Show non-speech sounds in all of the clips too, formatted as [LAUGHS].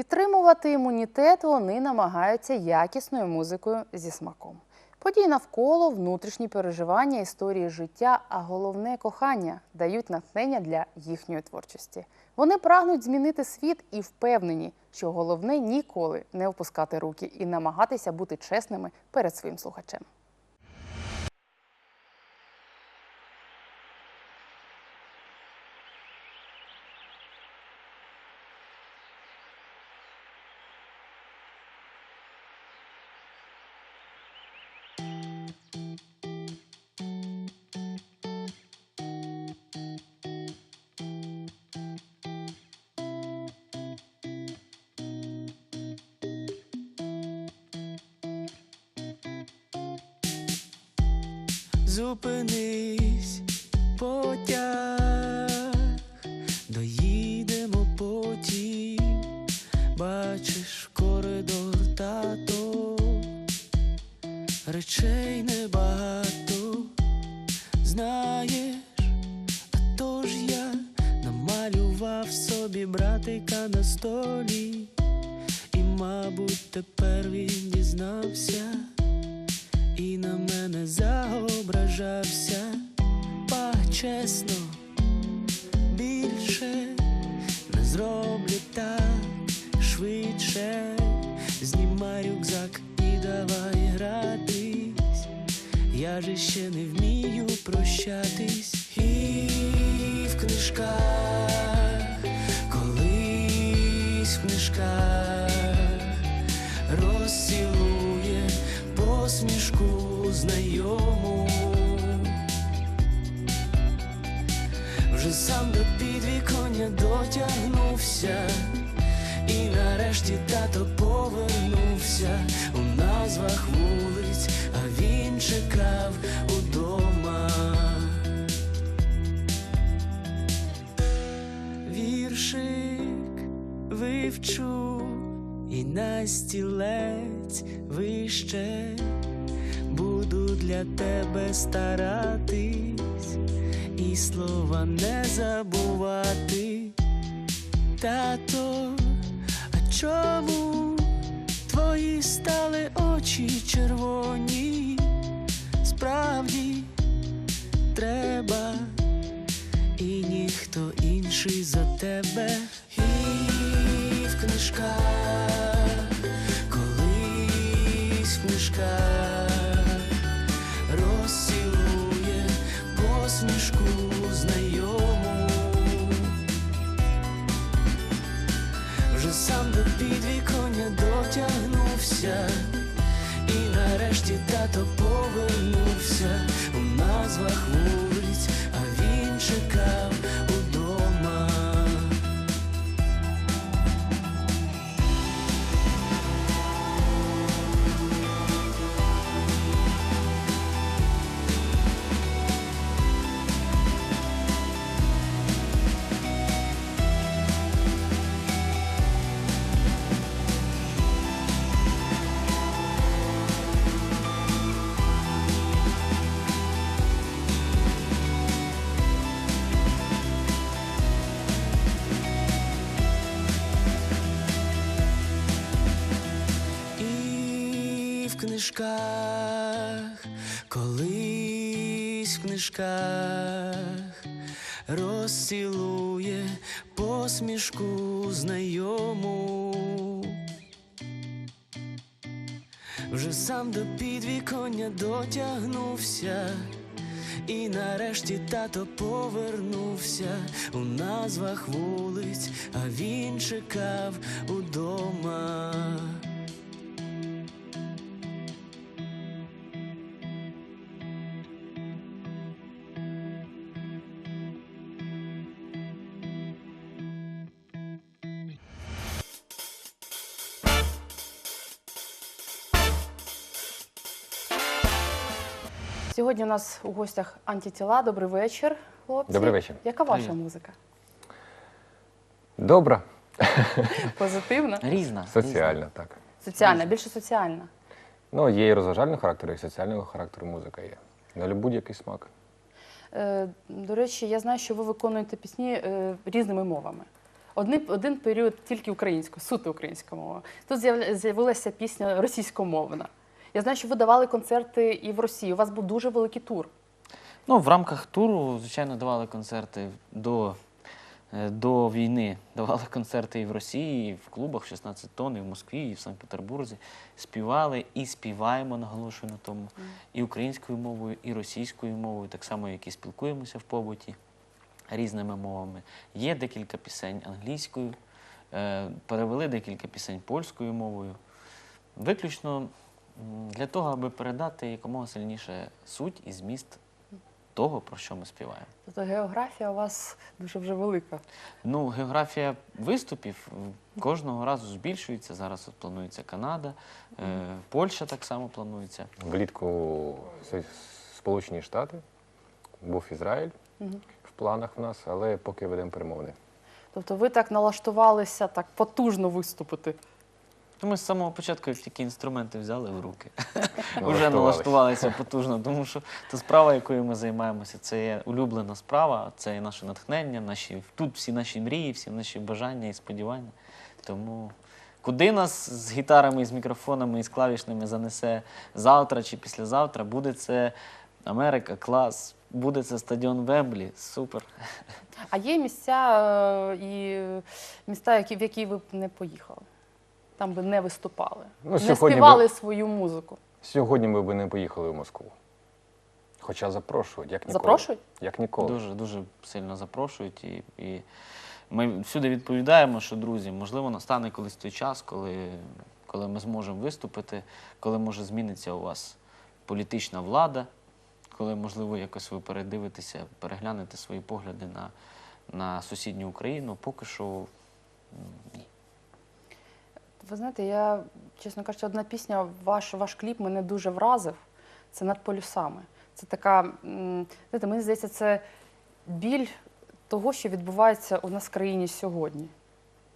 Підтримувати імунітет вони намагаються якісною музикою зі смаком. Події навколо, внутрішні переживання, історії життя, а головне кохання дають натхнення для їхньої творчості. Вони прагнуть змінити світ і впевнені, що головне ніколи не опускати руки і намагатися бути чесними перед своїм слухачем. Зупинись, потяг, доїдемо потім, бачиш коридор тато, речей небагато, знаєш, а то ж я намалював собі братика на столі, і, мабуть, тепер він дізнався заображався, па чесно, більше не зроблю так швидше, знімай рюкзак і давай гратись. Я же ще не вмію прощатись і в книжках, колись в книжках розцілує посмішку знайому. Підвіконня і нарешті тато повернувся у назвах вулиць, а він чекав удома. Віршик вивчу і на стілець вище буду для тебе старатись і слова не забувати. Тато, а чому твої стали очі червоні? Справді треба, і ніхто інший за тебе. І в книжках, колись в книжках сам віконня дотягнувся, і нарешті тато повернувся у назвах вулиць, книжках, колись в книжках розцілує посмішку знайому. Вже сам до підвіконня дотягнувся, і нарешті тато повернувся у назвах вулиць, а він чекав удома. Сьогодні у нас у гостях антитіла. Добрий вечір, хлопці. Добрий вечір. Яка ваша Привіт. музика? Добра, [LAUGHS] Позитивна? Різна. соціальна, так. Соціальна, більше соціальна. Ну, є і розважального характеру, і соціального характеру музика є. На будь-який смак. Е, До речі, я знаю, що ви виконуєте пісні е, різними мовами. Один, один період тільки українською, суто українська мова. Тут з'яв- з'явилася пісня російськомовна. Я знаю, що ви давали концерти і в Росії. У вас був дуже великий тур. Ну, в рамках туру, звичайно, давали концерти до, е, до війни. Давали [LAUGHS] концерти і в Росії, і в клубах 16 тонн, і в Москві, і в Санкт-Петербурзі. Співали і співаємо, наголошую на тому, і українською мовою, і російською мовою, так само, як і спілкуємося в побуті різними мовами. Є декілька пісень англійською, е, перевели декілька пісень польською мовою. Виключно для того, аби передати якомога сильніше суть і зміст того, про що ми співаємо. Тобто географія у вас дуже вже велика. Ну, географія виступів кожного разу збільшується. Зараз от планується Канада, е, Польща так само планується. Влітку С- Сполучені Штати, був Ізраїль в планах в нас, але поки ведемо перемовини. Тобто ви так налаштувалися так потужно виступити. Ну, Ми з самого початку, як тільки інструменти взяли в руки, [LAUGHS] вже Налаштувалися. потужно, тому що та справа, якою ми займаємося, це є улюблена справа, це є наше натхнення, наші, тут всі наші мрії, всі наші бажання і сподівання. Тому куди нас з гітарами, з мікрофонами і з клавішними занесе завтра чи післязавтра, буде це Америка, клас, буде це стадіон Вемблі, супер. А є місця е, і міста, які, в які ви б не поїхали. Там би не виступали, Ну, не співали би- свою музику. Сьогодні ми б не поїхали в Москву. Хоча запрошують, як ніколи. Запрошують? Як ніколи. Дуже дуже сильно запрошують. І, і ми всюди відповідаємо, що друзі, можливо, настане колись той час, коли, коли ми зможемо виступити, коли може зміниться у вас політична влада, коли, можливо, якось ви передивитеся, переглянете свої погляди на, на сусідню Україну. Поки що ні. Ви знаєте, я, чесно кажучи, одна пісня, ваш, ваш кліп мене дуже вразив. Це над полюсами. Це така, знаєте, мені здається, це біль того, що відбувається у нас в країні сьогодні.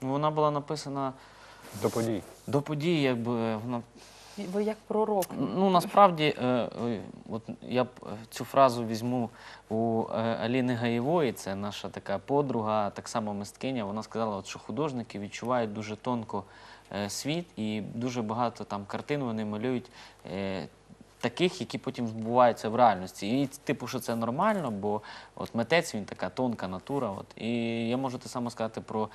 Ну, Вона була написана До подій. до подій, якби вона Ви як пророк. Ну насправді, е, от я е, цю фразу візьму у е, Аліни Гаєвої, це наша така подруга, так само мисткиня. Вона сказала, що художники відчувають дуже тонко світ і дуже багато там картин вони малюють. Таких, які потім збуваються в реальності. І типу, що це нормально, бо от митець він така тонка натура. От. І я можу те саме сказати про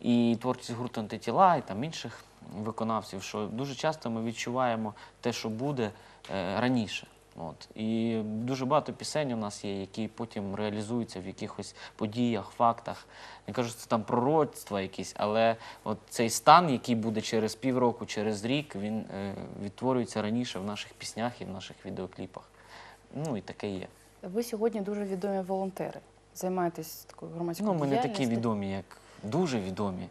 і творчість гурту антитіла, і там інших виконавців, що дуже часто ми відчуваємо те, що буде е, раніше. От. І дуже багато пісень у нас є, які потім реалізуються в якихось подіях, фактах. Не кажу, що це там пророцтва якісь, але от цей стан, який буде через півроку, через рік, він е, відтворюється раніше в наших піснях і в наших відеокліпах. Ну і таке є. Ви сьогодні дуже відомі волонтери. Займаєтесь такою громадською Ну, ми не такі відомі, як дуже відомі.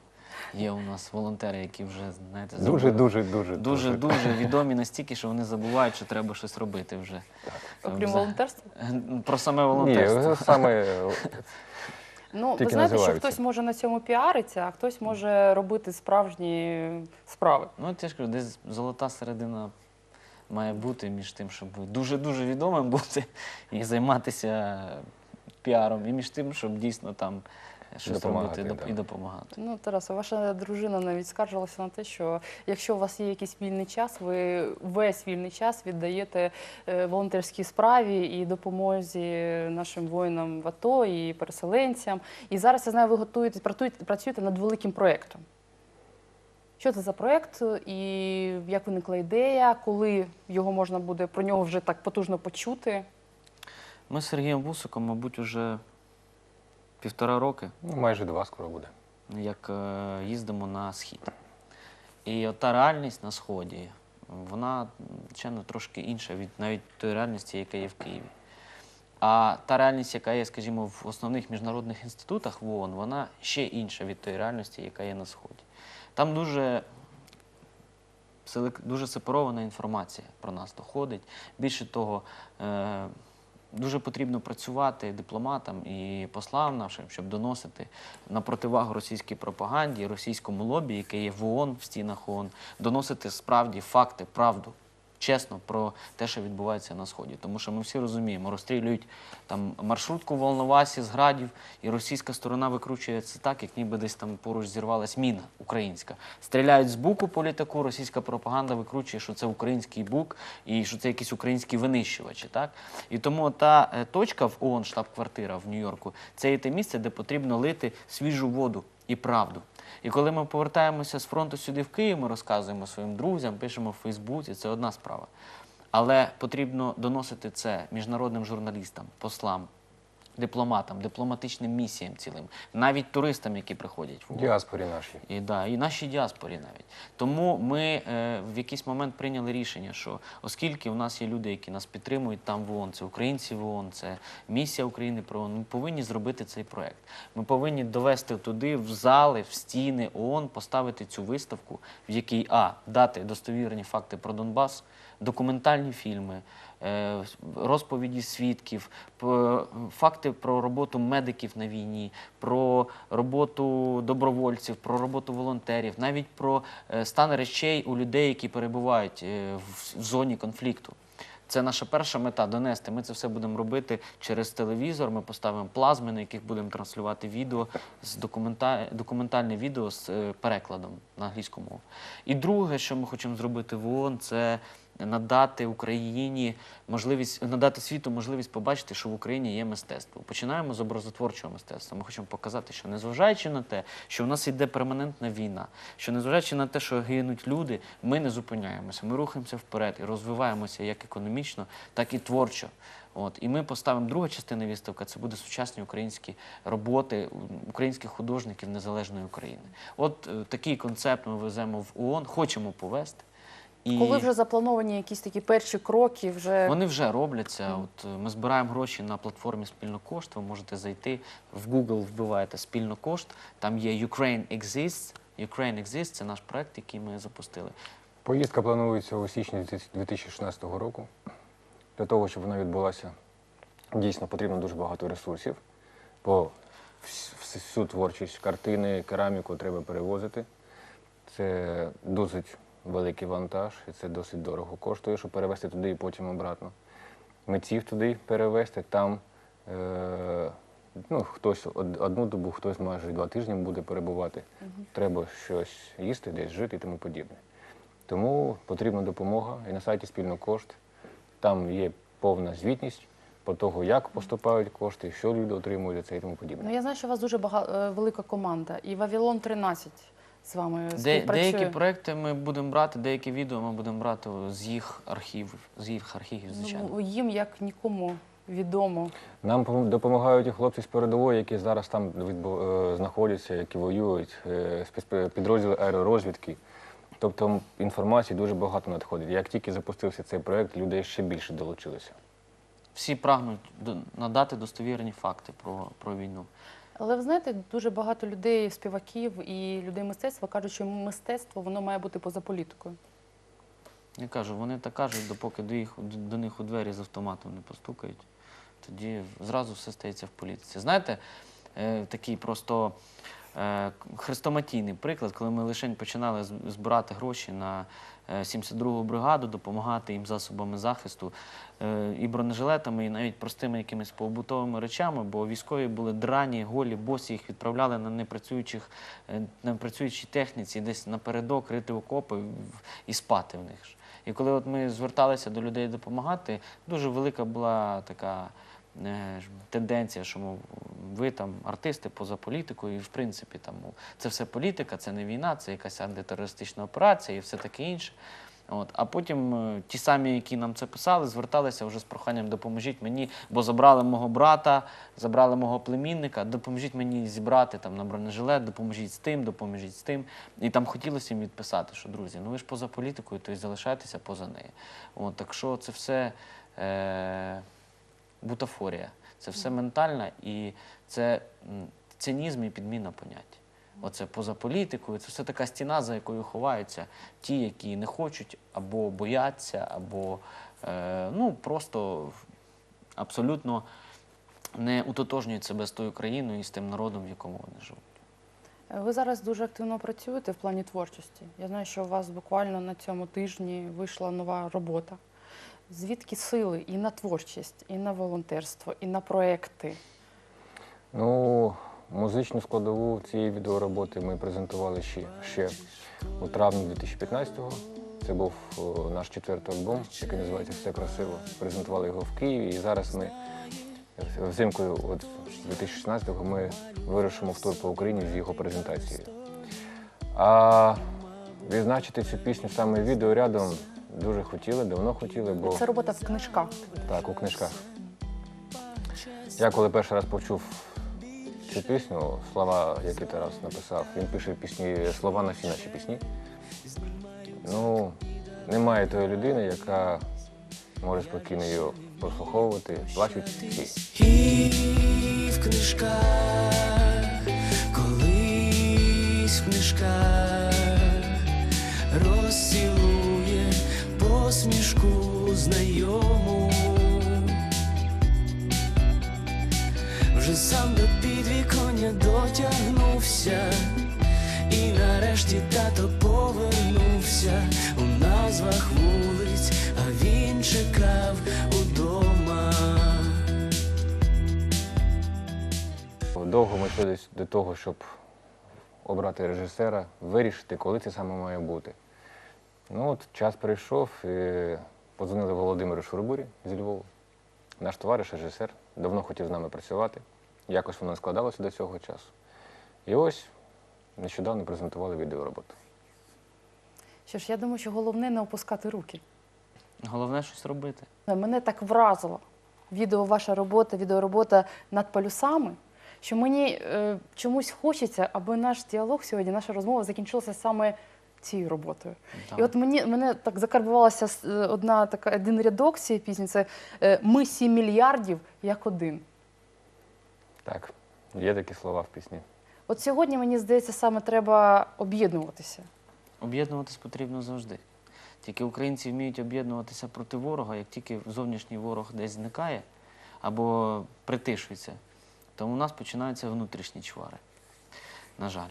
Є у нас волонтери, які вже, знаєте, дуже, дуже, дуже, дуже дуже [LAUGHS] відомі настільки, що вони забувають, що треба щось робити вже. Окрім волонтерства? Про саме волонтерство. Ні, саме Ну, ви знаєте, що хтось може на цьому піаритися, а хтось може робити справжні справи. Ну, от я ж кажу, десь золота середина має бути між тим, щоб дуже-дуже відомим бути і займатися піаром, і між тим, щоб дійсно там щось Допомагати, робити да. і допомагати. Ну, Тараса, ваша дружина навіть скаржилася на те, що якщо у вас є якийсь вільний час, ви весь вільний час віддаєте е, волонтерській справі і допомозі нашим воїнам в АТО і переселенцям. І зараз я знаю, ви готуєтесь, працюєте, працюєте над великим проєктом. Що це за проєкт і як виникла ідея, коли його можна буде про нього вже так потужно почути? Ми з Сергієм Вусиком, мабуть, уже півтора роки ну, майже два скоро буде. як е, їздимо на схід. І от та реальність на сході, вона, звичайно, трошки інша від навіть тої реальності, яка є в Києві. А та реальність, яка є, скажімо, в основних міжнародних інститутах в ООН, вона ще інша від тої реальності, яка є на сході. Там дуже селек- дуже сепарована інформація про нас доходить. Більше того, е, дуже потрібно працювати дипломатам і послам нашим, щоб доносити на противагу російській пропаганді, російському лобі, яке є в ООН, в стінах ООН, доносити справді факти, правду. Чесно про те, що відбувається на сході. Тому що ми всі розуміємо, розстрілюють там маршрутку в Волновасі з градів, і російська сторона викручує це так, як ніби десь там поруч зірвалась міна українська. Стріляють з буку по літаку, російська пропаганда викручує, що це український бук і що це якісь українські винищувачі. Так? І тому та е, точка в ООН, штаб-квартира в Нью-Йорку, це є те місце, де потрібно лити свіжу воду і правду. І коли ми повертаємося з фронту сюди в Київ, ми розказуємо своїм друзям, пишемо в Фейсбуці, це одна справа. Але потрібно доносити це міжнародним журналістам, послам, дипломатам, дипломатичним місіям цілим, навіть туристам, які приходять в. Діаспорі нашій. І, да, і нашій діаспорі навіть. Тому ми е, в якийсь момент прийняли рішення, що оскільки у нас є люди, які нас підтримують там в ООН, це українці в ООН, це місія України про ООН, ми повинні зробити цей проект. Ми повинні довести туди, в зали, в стіни ООН, поставити цю виставку, в якій А, дати достовірні факти про Донбас, документальні фільми. Е, Розповіді свідків, факти про роботу медиків на війні, про роботу добровольців, про роботу волонтерів, навіть про е, стан речей у людей, які перебувають е, в, зоні конфлікту. Це наша перша мета донести. Ми це все будемо робити через телевізор. Ми поставимо плазми, на яких будемо транслювати відео з документа... документальне відео з перекладом на англійську мову. І друге, що ми хочемо зробити в ООН, це надати Україні можливість надати світу можливість побачити, що в Україні є мистецтво. Починаємо з образотворчого мистецтва. Ми хочемо показати, що незважаючи на те, що в нас йде перманентна війна, що незважаючи на те, що гинуть люди, ми не зупиняємося. Ми рухаємося вперед і розвиваємося як економічно, так і творчо. От і ми поставимо друга частина виставки. Це буде сучасні українські роботи українських художників незалежної України. От е, такий концепт ми веземо в ООН, хочемо повести. І Коли вже заплановані якісь такі перші кроки, вже вони вже робляться. От е, ми збираємо гроші на платформі Спільнокошт. Ви можете зайти в Google, вбиваєте спільнокошт. Там є Ukraine Exists. Ukraine Exists – це наш проект, який ми запустили. Поїздка планується у січні 2016 року. Для того, щоб вона відбулася, дійсно потрібно дуже багато ресурсів, бо всю творчість, картини, кераміку треба перевозити. Це досить великий вантаж, і це досить дорого коштує, щоб перевезти туди і потім обратно. Митців туди перевезти, там е, ну, хтось одну добу, хтось майже два тижні буде перебувати. Треба щось їсти, десь жити і тому подібне. Тому потрібна допомога. І на сайті спільно кошт. Там є повна звітність по того, як поступають кошти, що люди отримують за це і тому подібне. ну я знаю, що у вас дуже бага... е, велика команда, і Вавилон 13 з вами Де, співпрацює. деякі проекти ми будемо брати, деякі відео ми будемо брати з їх архівів, з їх архівів, звичайно. Ну, їм як нікому відомо. Нам пом- допомагають і хлопці з передової, які зараз там відбу- е, знаходяться, які воюють, е, підрозділи аеророзвідки. Тобто інформації дуже багато надходить. Як тільки запустився цей проект, людей ще більше долучилося. Всі прагнуть до- надати достовірні факти про, про війну. Але ви знаєте, дуже багато людей, співаків і людей мистецтва кажуть, що мистецтво воно має бути поза політикою. Я кажу, вони так кажуть, допоки до, їх, до них у двері з автоматом не постукають, тоді зразу все стається в політиці. Знаєте, е, такий просто хрестоматійний приклад, коли ми лише починали збирати гроші на е, 72-гу бригаду, допомагати їм засобами захисту е, і бронежилетами, і навіть простими якимись побутовими речами, бо військові були драні, голі, босі, їх відправляли на непрацюючих, е, на техніці, десь напередок рити окопи і спати в них. І коли от ми зверталися до людей допомагати, дуже велика була така е, тенденція, що мов, ви там артисти поза політикою, і в принципі там це все політика, це не війна, це якась антитерористична операція і все таке інше. От. А потім е, ті самі, які нам це писали, зверталися вже з проханням допоможіть мені, бо забрали мого брата, забрали мого племінника, допоможіть мені зібрати там на бронежилет, допоможіть з тим, допоможіть з тим. І там хотілося їм відписати, що друзі, ну ви ж поза політикою, то й залишайтеся поза нею. От, так що це все е, бутафорія, це все ментальна і це цинізм і підміна понять. Оце поза політикою, це все така стіна, за якою ховаються ті, які не хочуть або бояться, або е, ну, просто абсолютно не утотожнюють себе з тою країною і з тим народом, в якому вони живуть. Ви зараз дуже активно працюєте в плані творчості. Я знаю, що у вас буквально на цьому тижні вийшла нова робота. Звідки сили і на творчість, і на волонтерство, і на проекти? Ну, музичну складову цієї відеороботи ми презентували ще, ще у травні 2015-го. Це був о, наш четвертий альбом, який називається Все красиво. Презентували його в Києві. І зараз ми е, взимкою 2016-го ми вирушимо в тур по Україні з його презентацією. А відзначити цю пісню саме відеорядом дуже хотіли, давно хотіли, бо Це робота в книжках. так, у книжках. Я коли перший раз почув цю пісню, слова, які Тарас написав, він пише пісні, слова на всі наші пісні. Ну, немає тої людини, яка може спокійно її прослуховувати, плачуть всі. І в книжках, колись в книжках знайому. Вже сам до підвіконня дотягнувся, і нарешті тато повернувся у назвах вулиць, а він чекав удома. Довго ми йшли до того, щоб обрати режисера, вирішити, коли це саме має бути. Ну от час прийшов, подзвонили Володимиру Шурбурі зі Львова. Наш товариш, режисер, давно хотів з нами працювати. Якось воно складалося до цього часу. І ось нещодавно презентували відеороботу. Що ж, я думаю, що головне не опускати руки. Головне щось робити. Мене так вразило відео, ваша робота, відеоробота над полюсами, що мені е, чомусь хочеться, аби наш діалог сьогодні, наша розмова закінчилася саме цією роботою. Так. І от мені мене так закарбувалася е, одна така один рядок цієї пісні. Це е, ми сім мільярдів як один. Так, є такі слова в пісні. От сьогодні мені здається, саме треба об'єднуватися. Об'єднуватись потрібно завжди. Тільки українці вміють об'єднуватися проти ворога, як тільки зовнішній ворог десь зникає або притишується, то у нас починаються внутрішні чвари. На жаль.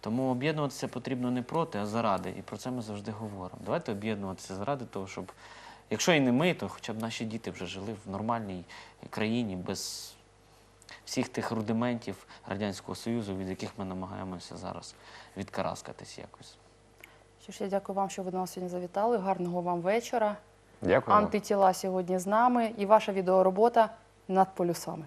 Тому об'єднуватися потрібно не проти, а заради. І про це ми завжди говоримо. Давайте об'єднуватися заради того, щоб, якщо і не ми, то хоча б наші діти вже жили в нормальній країні без всіх тих рудиментів Радянського Союзу, від яких ми намагаємося зараз відкараскатись якось. Що ж, я дякую вам, що ви до нас сьогодні завітали. Гарного вам вечора. Дякую. Антитіла сьогодні з нами і ваша відеоробота над полюсами.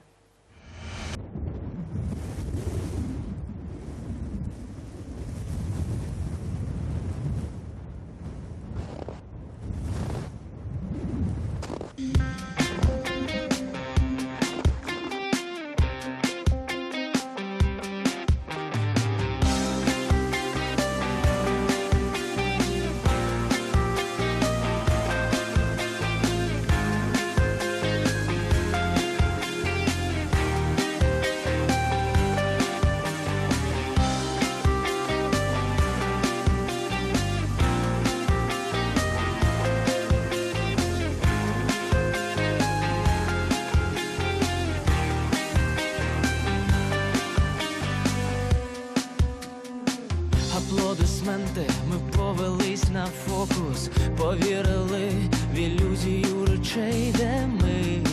Аплодисменти, ми повелись на фокус, повірили в ілюзію речей, де ми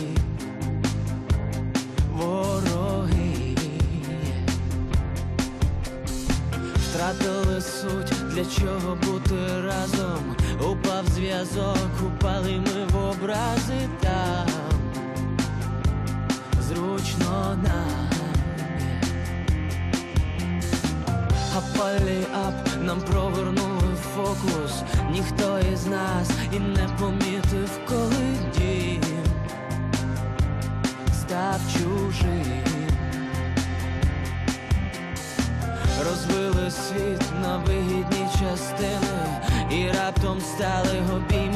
вороги. Втратили суть, для чого бути разом. Упав зв'язок, упали ми в образи там. Зручно нам. А полі-ап нам провернули фокус, ніхто із нас і не помітив, коли дім став чужим. Розвили світ на вигідні частини, і раптом стали обійми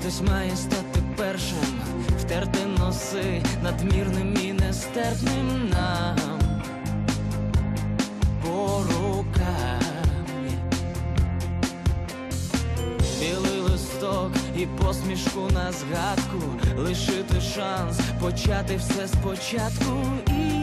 Хтось має стати першим, втерти носи надмірним і нестерпним нам по рукам. Білий листок і посмішку на згадку, лишити шанс почати все спочатку і